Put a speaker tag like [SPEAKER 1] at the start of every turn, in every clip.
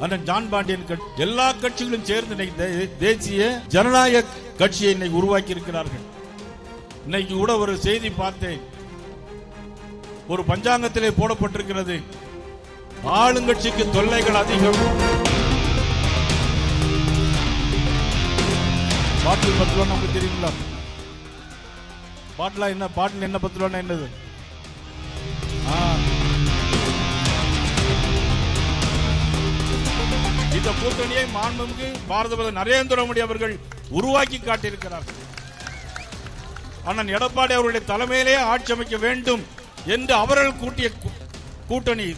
[SPEAKER 1] அண்ணன் ஜான் பாண்டியன் கட்சி எல்லா கட்சிகளும் சேர்ந்து இன்னைக்கு தே- தேசிய ஜனநாயக கட்சியை இன்னைக்கு உருவாக்கி இருக்கிறார்கள் இன்னைக்கு கூட ஒரு செய்தி பார்த்தேன். ஒரு பஞ்சாங்கத்திலே போடப்பட்டிருக்கிறது. ஆளுங்கட்சிக்கு தொல்லைகள் அதிகம். பாட்டில் பத்து நமக்கு தெரியுங்களா? பாட்டிலா என்ன பாட்டில் என்ன பத்து என்னது? ஆ. இந்த கூட்டணியை மாண்புமிகு பாரத பிரதமர் நரேந்திர மோடி அவர்கள் உருவாக்கி காட்டியிருக்கிறார்கள். அண்ணன் எடப்பாடி அவருடைய தலைமையிலே ஆட்சி அமைக்க வேண்டும் என்று அவர்கள் கூட்டிய கூட்டணி.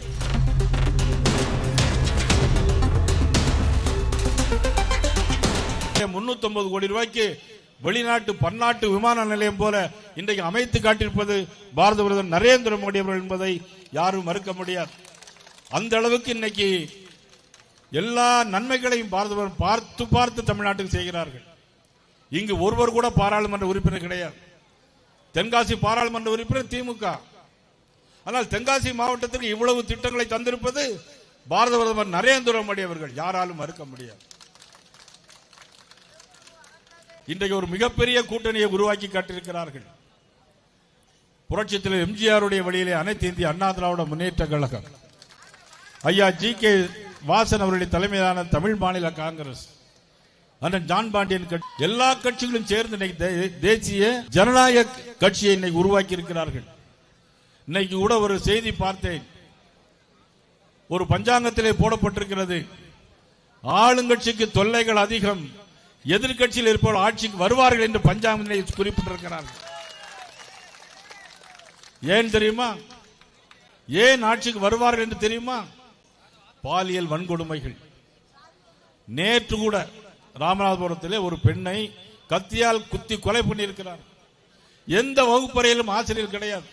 [SPEAKER 1] முன்னூத்தி கோடி ரூபாய்க்கு வெளிநாட்டு பன்னாட்டு விமான நிலையம் போல இன்றைக்கு அமைத்து காட்டியிருப்பது பாரத பிரதமர் நரேந்திர மோடி அவர்கள் என்பதை யாரும் மறுக்க முடியாது. அந்த அளவுக்கு இன்னைக்கு எல்லா நன்மைகளையும் பாரதவரும் பார்த்து பார்த்து தமிழ்நாட்டுக்கு செய்கிறார்கள். இங்கு ஒருவர் கூட பாராளுமன்ற உறுப்பினர் கிடையாது. தென்காசி பாராளுமன்ற உறுப்பினர் திமுக. ஆனால் தென்காசி மாவட்டத்திற்கு இவ்வளவு திட்டங்களை தந்திருப்பது பாரத பிரதமர் நரேந்திர மோடி அவர்கள். யாராலும் மறுக்க முடியாது. இன்றைக்கு ஒரு மிகப்பெரிய கூட்டணியை உருவாக்கி காட்டியிருக்கிறார்கள். புரட்சித்தில் எம்ஜிஆருடைய வழியிலே அனைத்து இந்திய அண்ணா திராவிட முன்னேற்ற கழகம். ஐயா ஜி கே வாசன் அவருடைய தலைமையிலான தமிழ் மாநில காங்கிரஸ் அண்ணன் ஜான் பாண்டியன் கட்சி எல்லா கட்சிகளும் சேர்ந்து இன்னைக்கு தே- தேசிய ஜனநாயக கட்சியை இன்னைக்கு உருவாக்கி இருக்கிறார்கள் இன்னைக்கு கூட ஒரு செய்தி பார்த்தேன். ஒரு பஞ்சாங்கத்திலே போடப்பட்டிருக்கிறது ஆளுங்கட்சிக்கு தொல்லைகள் அதிகம் எதிர்க்கட்சியில் இருப்பவர்கள் ஆட்சிக்கு வருவார்கள் என்று பஞ்சாங்கத்திலே குறிப்பிட்டிருக்கிறார்கள். ஏன் தெரியுமா? ஏன் ஆட்சிக்கு வருவார்கள் என்று தெரியுமா? பாலியல் வன்கொடுமைகள். நேற்று கூட ராமநாதபுரத்திலே ஒரு பெண்ணை கத்தியால் குத்தி கொலை பண்ணியிருக்கிறார். எந்த வகுப்பறையிலும் ஆசிரியர் கிடையாது.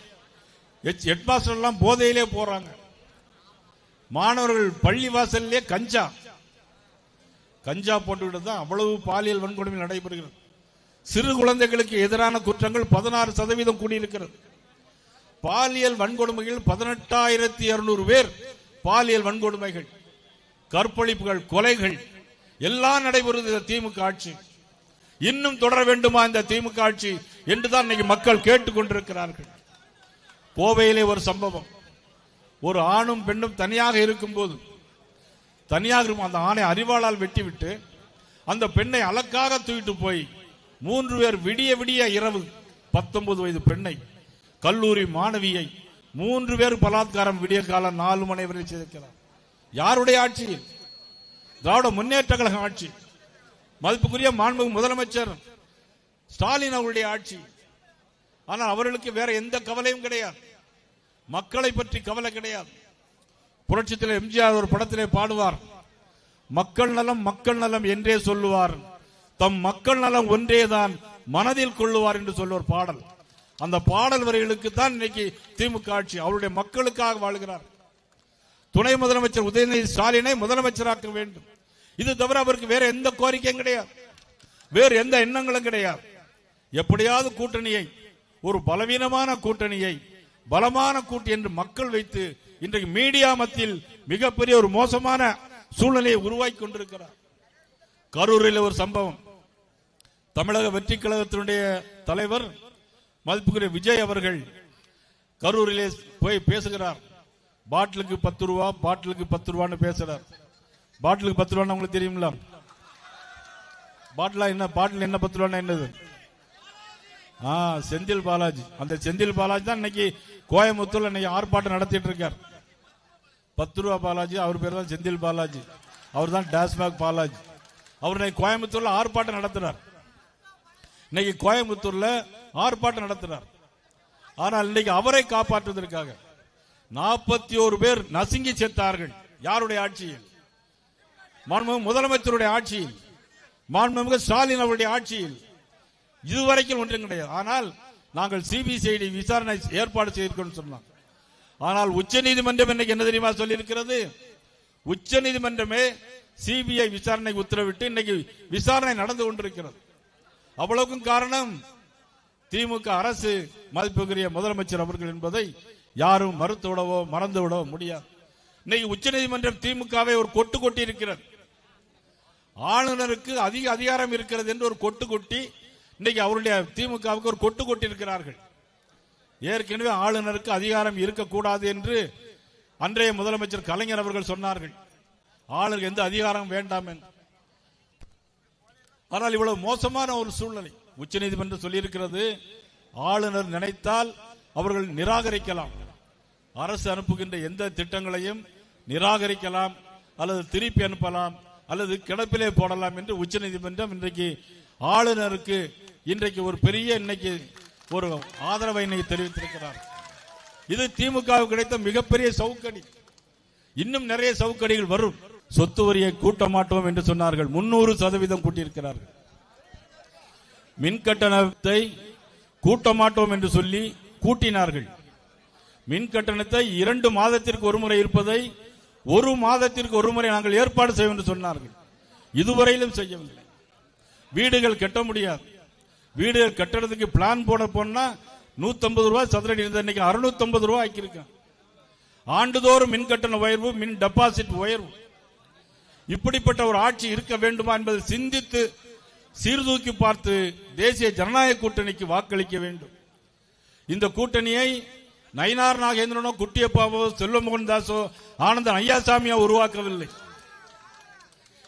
[SPEAKER 1] ஹெட் எல்லாம் போதையிலே போறாங்க. மாணவர்கள் பள்ளி வாசல்லே கஞ்சா. கஞ்சா போட்டுவிட்டு தான் அவ்வளவு பாலியல் வன்கொடுமை நடைபெறுகிறது. சிறு குழந்தைகளுக்கு எதிரான குற்றங்கள் பதினாறு சதவீதம் கூடியிருக்கிறது. பாலியல் வன்கொடுமைகள் பதினெட்டாயிரத்தி இருநூறு பேர் பாலியல் வன்கொடுமைகள் கற்பழிப்புகள் கொலைகள் எல்லாம் நடைபெறுகிறது இந்த திமுக ஆட்சி. இன்னும் தொடர வேண்டுமா இந்த திமுக ஆட்சி என்றுதான் இன்னைக்கு மக்கள் கேட்டுக் கொண்டிருக்கிறார்கள். கோவையிலே ஒரு சம்பவம். ஒரு ஆணும் பெண்ணும் தனியாக இருக்கும்போது தனியாக இருக்கும் அந்த ஆணை அறிவாளால் வெட்டிவிட்டு அந்த பெண்ணை அலக்காக தூக்கிட்டு போய் மூன்று பேர் விடிய விடிய இரவு பத்தொன்பது வயது பெண்ணை கல்லூரி மாணவியை மூன்று பேர் பலாத்காரம் விடிய காலம் நாலு மணி வரை செய்திருக்கிறார். யாருடைய ஆட்சியில் திராவிட முன்னேற்ற கழக ஆட்சி. மதிப்புக்குரிய மாண்புமிகு முதலமைச்சர் ஸ்டாலின் அவருடைய ஆட்சி. ஆனால் அவர்களுக்கு வேற எந்த கவலையும் கிடையாது. மக்களை பற்றி கவலை கிடையாது. புரட்சித்தில் எம்ஜிஆர் ஒரு படத்திலே பாடுவார். மக்கள் நலம் மக்கள் நலம் என்றே சொல்லுவார். தம் மக்கள் நலம் ஒன்றேதான் மனதில் கொள்ளுவார் என்று சொல்லுவார் பாடல். அந்த பாடல் வரிகளுக்கு தான் இன்னைக்கு திமுக ஆட்சி. அவருடைய மக்களுக்காக வாழ்கிறார். துணை முதலமைச்சர் உதயநிதி ஸ்டாலினை முதலமைச்சராக்க வேண்டும். இது தவிர அவருக்கு வேற எந்த கோரிக்கையும் கிடையாது. வேறு எந்த எண்ணங்களும் கிடையாது. எப்படியாவது கூட்டணியை ஒரு பலவீனமான கூட்டணியை பலமான கூட்டு என்று மக்கள் வைத்து இன்றைக்கு மீடியா மத்தியில் மிகப்பெரிய ஒரு மோசமான சூழ்நிலையை உருவாக்கி கொண்டிருக்கிறார். கரூரில் ஒரு சம்பவம். தமிழக வெற்றி கழகத்தினுடைய தலைவர் மதிப்புக்குரிய விஜய் அவர்கள் கரூரிலே போய் பேசுகிறார். பாட்டிலுக்கு பத்து ரூபா பாட்டிலுக்கு பத்து ரூபான்னு பேசுறார். பாட்டிலுக்கு பத்து ரூபான்னு உங்களுக்கு தெரியுங்களா பாட்டிலா என்ன பாட்டில் என்ன பத்து ரூபான்னு என்னது? ஆ செந்தில் பாலாஜி. அந்த செந்தில் பாலாஜி தான் இன்னைக்கு கோயம்புத்தூர்ல இன்னைக்கு ஆர்ப்பாட்டம் நடத்திட்டு இருக்கார். பத்து ரூபா பாலாஜி அவர் பேர் தான் செந்தில் பாலாஜி. அவர் தான் டாஸ்மாக் பாலாஜி. அவர் இன்னைக்கு கோயம்புத்தூர்ல ஆர்ப்பாட்டம் நடத்துறார். இன்னைக்கு கோயம்புத்தூர்ல ஆர்ப்பாட்டம் நடத்தினார். ஆனால் இன்னைக்கு அவரை காப்பாற்றுவதற்காக நாற்பத்தி ஒரு பேர் நசுங்கி செத்தார்கள் யாருடைய ஆட்சியில்? மாண்புமிகு முதலமைச்சருடைய ஆட்சியில் மாண்புமிகு ஸ்டாலின் அவருடைய ஆட்சியில். இதுவரைக்கும் ஒன்றும் கிடையாது. ஆனால் நாங்கள் சிபிசிஐடி விசாரணை ஏற்பாடு செய்திருக்கோம் சொன்னோம் ஆனால் உச்ச நீதிமன்றம் இன்னைக்கு என்ன தெரியுமா சொல்லியிருக்கிறது? உச்ச நீதிமன்றமே சிபிஐ விசாரணை உத்தரவிட்டு இன்னைக்கு விசாரணை நடந்து கொண்டிருக்கிறது. அவ்வளவுக்கும் காரணம் திமுக அரசு மதிப்புக்குரிய முதலமைச்சர் அவர்கள் என்பதை யாரும் மறுத்துவிடவோ மறந்துவிடவோ முடியாது. இன்னைக்கு உச்சநீதிமன்றம் திமுகவை ஒரு கொட்டு கொட்டி இருக்கிறது. ஆளுநருக்கு அதிக அதிகாரம் இருக்கிறது என்று ஒரு கொட்டு கொட்டி இன்னைக்கு அவருடைய திமுகவுக்கு ஒரு கொட்டு கொட்டி இருக்கிறார்கள். ஏற்கனவே ஆளுநருக்கு அதிகாரம் இருக்கக்கூடாது என்று அன்றைய முதலமைச்சர் கலைஞர் அவர்கள் சொன்னார்கள். ஆளுநர் எந்த அதிகாரம் வேண்டாம் என்று. ஆனால் இவ்வளவு மோசமான ஒரு சூழ்நிலை. உச்சநீதிமன்றம் சொல்லியிருக்கிறது ஆளுநர் நினைத்தால் அவர்கள் நிராகரிக்கலாம். அரசு அனுப்புகின்ற எந்த திட்டங்களையும் நிராகரிக்கலாம் அல்லது திருப்பி அனுப்பலாம் அல்லது கிடப்பிலே போடலாம் என்று உச்சநீதிமன்றம் இன்றைக்கு ஆளுநருக்கு இன்றைக்கு ஒரு பெரிய இன்னைக்கு ஒரு ஆதரவை இன்னைக்கு தெரிவித்திருக்கிறார். இது திமுக கிடைத்த மிகப்பெரிய சவுக்கடி. இன்னும் நிறைய சவுக்கடிகள் வரும். சொத்து வரியை கூட்ட மாட்டோம் என்று சொன்னார்கள். முன்னூறு சதவீதம் கூட்டியிருக்கிறார்கள். மின் கட்டணத்தை கூட்ட மாட்டோம் என்று சொல்லி கூட்டினார்கள். மின் கட்டணத்தை இரண்டு மாதத்திற்கு ஒரு முறை இருப்பதை ஒரு மாதத்திற்கு ஒரு முறை நாங்கள் ஏற்பாடு செய்வோம் என்று சொன்னார்கள். இதுவரையிலும் செய்யவில்லை. வீடுகள் கட்ட முடியாது. வீடுகள் கட்டடத்துக்கு பிளான் போட போனா 150 ரூபாய் சதுரடி இருந்த இன்னைக்கு 650 ரூபாய் ஆக்கியிருக்கான் ஆண்டுதோறும் மின் கட்டண உயர்வு மின் டெபாசிட் உயர்வு. இப்படிப்பட்ட ஒரு ஆட்சி இருக்க வேண்டுமா என்பதை சிந்தித்து சீர்தூக்கி பார்த்து தேசிய ஜனநாயக கூட்டணிக்கு வாக்களிக்க வேண்டும். இந்த கூட்டணியை நயினார் நாகேந்திரனோ குட்டியப்பாவோ செல்வமோகன் தாசோ ஆனந்தன் ஐயாசாமியா உருவாக்கவில்லை.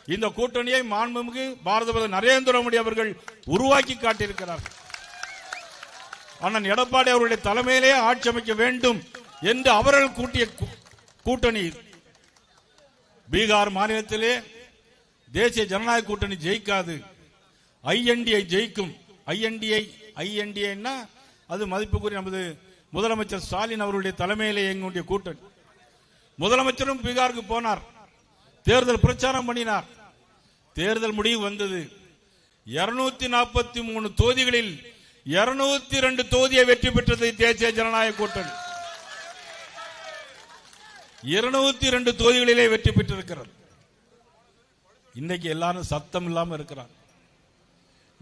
[SPEAKER 1] இந்த கூட்டணியை மாண்புமிகு பாரத பிரதமர் நரேந்திர மோடி அவர்கள் உருவாக்கி காட்டியிருக்கிறார்கள் அண்ணன் எடப்பாடி அவருடைய தலைமையிலே ஆட்சி அமைக்க வேண்டும் என்று அவர்கள் கூட்டிய கூ- கூட்டணி பீகார் மாநிலத்திலே தேசிய ஜனநாயக கூட்டணி ஜெயிக்காது. ஐஎன்டிஐ ஜெயிக்கும். ஐஎன்டிஐ ஐஎன்டிஐன்னா அது மதிப்புக்குரிய நமது முதலமைச்சர் ஸ்டாலின் அவருடைய தலைமையிலே எங்களுடைய கூட்டணி. முதலமைச்சரும் பீகாருக்கு போனார். தேர்தல் பிரச்சாரம் பண்ணினார். தேர்தல் முடிவு வந்தது. 243 நாற்பத்தி மூணு தொகுதிகளில் 202 ரெண்டு தொகுதியை வெற்றி பெற்றது தேசிய ஜனநாயக கூட்டணி. 202 ரெண்டு தொகுதிகளிலே வெற்றி பெற்றிருக்கிறது. இன்னைக்கு எல்லாரும் சத்தம் இல்லாம இருக்கிறாங்க.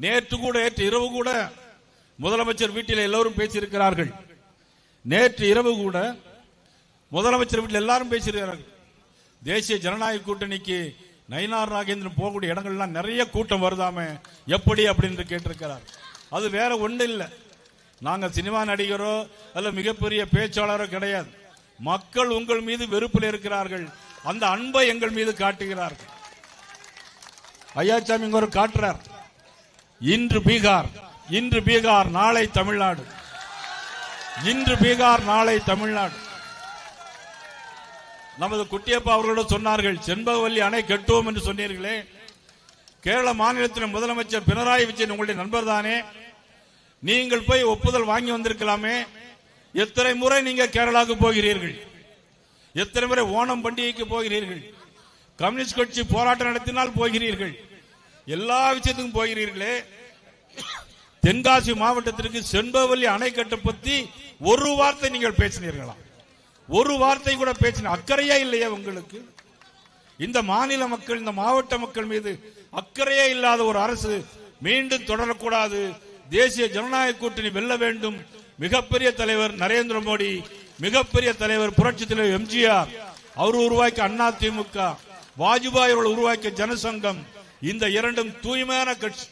[SPEAKER 1] நேற்று கூட நேற்று இரவு கூட முதலமைச்சர் வீட்டில் எல்லோரும் பேசியிருக்கிறார்கள். நேற்று இரவு கூட முதலமைச்சர் வீட்டில் எல்லாரும் பேசியிருக்கிறார்கள். தேசிய ஜனநாயக கூட்டணிக்கு நயினார் ராகேந்திரன் போகக்கூடிய இடங்கள்லாம் நிறைய கூட்டம் வருதாமே எப்படி அப்படின்னு கேட்டிருக்கிறார். அது வேற ஒன்றும் இல்லை. நாங்கள் சினிமா நடிகரோ அல்ல மிகப்பெரிய பேச்சாளரோ கிடையாது. மக்கள் உங்கள் மீது வெறுப்பில் இருக்கிறார்கள். அந்த அன்பை எங்கள் மீது காட்டுகிறார்கள். ஐயாச்சாமி இங்க ஒரு காட்டுறார். இன்று பீகார் இன்று பீகார் நாளை தமிழ்நாடு. இன்று பீகார் நாளை தமிழ்நாடு. நமது குட்டியப்பா அவர்களோட சொன்னார்கள் செண்பகவல்லி அணை கட்டுவோம் என்று சொன்னீர்களே. கேரள மாநிலத்தின் முதலமைச்சர் பினராயி விஜயன் உங்களுடைய நண்பர் தானே நீங்கள் போய் ஒப்புதல் வாங்கி வந்திருக்கலாமே. எத்தனை முறை நீங்க கேரளாவுக்கு போகிறீர்கள்? எத்தனை முறை ஓணம் பண்டிகைக்கு போகிறீர்கள்? கம்யூனிஸ்ட் கட்சி போராட்டம் நடத்தினால் போகிறீர்கள். எல்லா விஷயத்துக்கும் போகிறீர்களே. தென்காசி மாவட்டத்திற்கு செண்பவல்லி அணைக்கட்டை பத்தி ஒரு வார்த்தை நீங்கள் பேசினீர்களா? ஒரு வார்த்தை கூட பேசின அக்கறையே இல்லையா உங்களுக்கு? இந்த மாநில மக்கள் இந்த மாவட்ட மக்கள் மீது அக்கறையே இல்லாத ஒரு அரசு மீண்டும் தொடரக்கூடாது. தேசிய ஜனநாயக கூட்டணி வெல்ல வேண்டும். மிகப்பெரிய தலைவர் நரேந்திர மோடி மிகப்பெரிய தலைவர் புரட்சி தலைவர் எம்ஜிஆர் அவர் உருவாக்கிய அண்ணா திமுக வாஜ்பாய் அவர்கள் உருவாக்கிய ஜனசங்கம் இந்த இரண்டும் தூய்மையான கட்சி.